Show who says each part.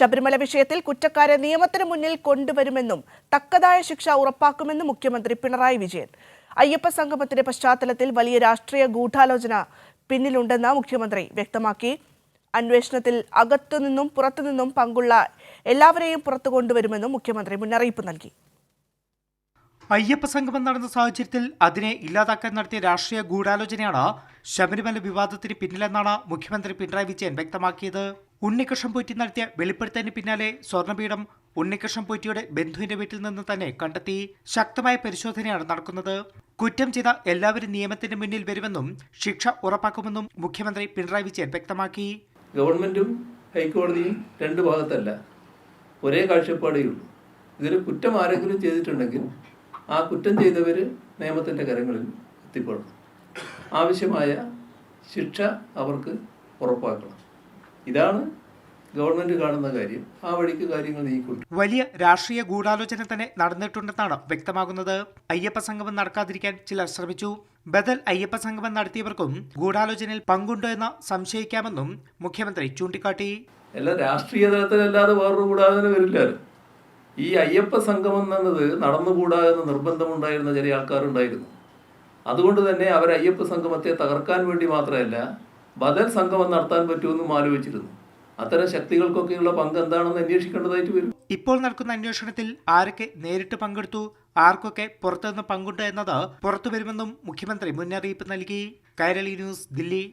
Speaker 1: ശബരിമല വിഷയത്തിൽ കുറ്റക്കാരെ നിയമത്തിന് മുന്നിൽ കൊണ്ടുവരുമെന്നും തക്കതായ ശിക്ഷ ഉറപ്പാക്കുമെന്നും മുഖ്യമന്ത്രി പിണറായി വിജയൻ. അയ്യപ്പ സംഗമത്തിന്റെ പശ്ചാത്തലത്തിൽ വലിയ രാഷ്ട്രീയ ഗൂഢാലോചന പിന്നിലുണ്ടെന്ന് മുഖ്യമന്ത്രി വ്യക്തമാക്കി. അന്വേഷണത്തിൽ അകത്തുനിന്നും പുറത്തുനിന്നും പങ്കുള്ള എല്ലാവരെയും പുറത്തു കൊണ്ടുവരുമെന്നും മുഖ്യമന്ത്രി മുന്നറിയിപ്പ് നൽകി.
Speaker 2: അയ്യപ്പ സംഗമം നടന്ന സാഹചര്യത്തിൽ അതിനെ ഇല്ലാതാക്കാൻ നടത്തിയ രാഷ്ട്രീയ ഗൂഢാലോചനയാണ് ശബരിമല വിവാദത്തിന് പിന്നിലെന്നാണ് മുഖ്യമന്ത്രി പിണറായി വിജയൻ വ്യക്തമാക്കിയത്. ഉണ്ണികൃഷ്ണൻ പോറ്റി നടത്തിയ വെളിപ്പെടുത്തലിന് പിന്നാലെ സ്വർണപീഠം ഉണ്ണികൃഷ്ണൻ പോറ്റിയുടെ ബന്ധുവിന്റെ വീട്ടിൽ നിന്ന് തന്നെ കണ്ടെത്തി ശക്തമായ പരിശോധനയാണ് നടക്കുന്നത്. കുറ്റം ചെയ്ത എല്ലാവരും നിയമത്തിന് മുന്നിൽ വരുമെന്നും ശിക്ഷ ഉറപ്പാക്കുമെന്നും മുഖ്യമന്ത്രി പിണറായി വിജയൻ വ്യക്തമാക്കി.
Speaker 3: ഗവൺമെന്റും ഹൈക്കോടതിയും രണ്ട് ഭാഗത്തല്ല ഒരേ കാഴ്ചപ്പാടേ ഉള്ളൂ. ഇതിൽ കുറ്റം ആരെങ്കിലും ചെയ്തിട്ടുണ്ടെങ്കിൽ ആ കുറ്റം ചെയ്തവര് നിയമത്തിന്റെ കരങ്ങളിൽ എത്തിപ്പെടും ആവശ്യമായ ശിക്ഷ അവർക്ക് ഉറപ്പാക്കണം. ഇതാണ് ഗവൺമെന്റ് കാണുന്ന കാര്യം. ആ വഴിക്ക് കാര്യങ്ങൾ നീക്കും
Speaker 2: വലിയ രാഷ്ട്രീയ ഗൂഢാലോചന തന്നെ നടന്നിട്ടുണ്ടെന്നാണ് വ്യക്തമാകുന്നത്. അയ്യപ്പ സംഗമം നടക്കാതിരിക്കാൻ ചിലർ ശ്രമിച്ചു. ബദൽ അയ്യപ്പ സംഗമം നടത്തിയവർക്കും ഗൂഢാലോചനയിൽ പങ്കുണ്ടോ എന്ന് സംശയിക്കാമെന്നും മുഖ്യമന്ത്രി ചൂണ്ടിക്കാട്ടി.
Speaker 3: എല്ലാം രാഷ്ട്രീയ തലത്തിലല്ലാതെ വേറൊരു ഗൂഢാലോചന വരില്ല. ഈ അയ്യപ്പ സംഗമം എന്നത് നടന്നുകൂടാ എന്ന് നിർബന്ധമുണ്ടായിരുന്ന ചില ആൾക്കാരുണ്ടായിരുന്നു. അതുകൊണ്ട് തന്നെ അവർ അയ്യപ്പ സംഗമത്തെ തകർക്കാൻ വേണ്ടി മാത്രമല്ല ബദൽ സംഗമം നടത്താൻ പറ്റുമെന്നും ആലോചിച്ചിരുന്നു. അത്തരം ശക്തികൾക്കൊക്കെയുള്ള പങ്ക് എന്താണെന്ന് അന്വേഷിക്കേണ്ടതായിട്ട് വരും.
Speaker 2: ഇപ്പോൾ നടക്കുന്ന അന്വേഷണത്തിൽ ആരൊക്കെ നേരിട്ട് പങ്കെടുത്തു ആർക്കൊക്കെ പുറത്തുനിന്ന് പങ്കുണ്ട് എന്നത് പുറത്തുവരുമെന്നും മുഖ്യമന്ത്രി മുന്നറിയിപ്പ് നൽകി. കൈരളി ന്യൂസ് ദില്ലി.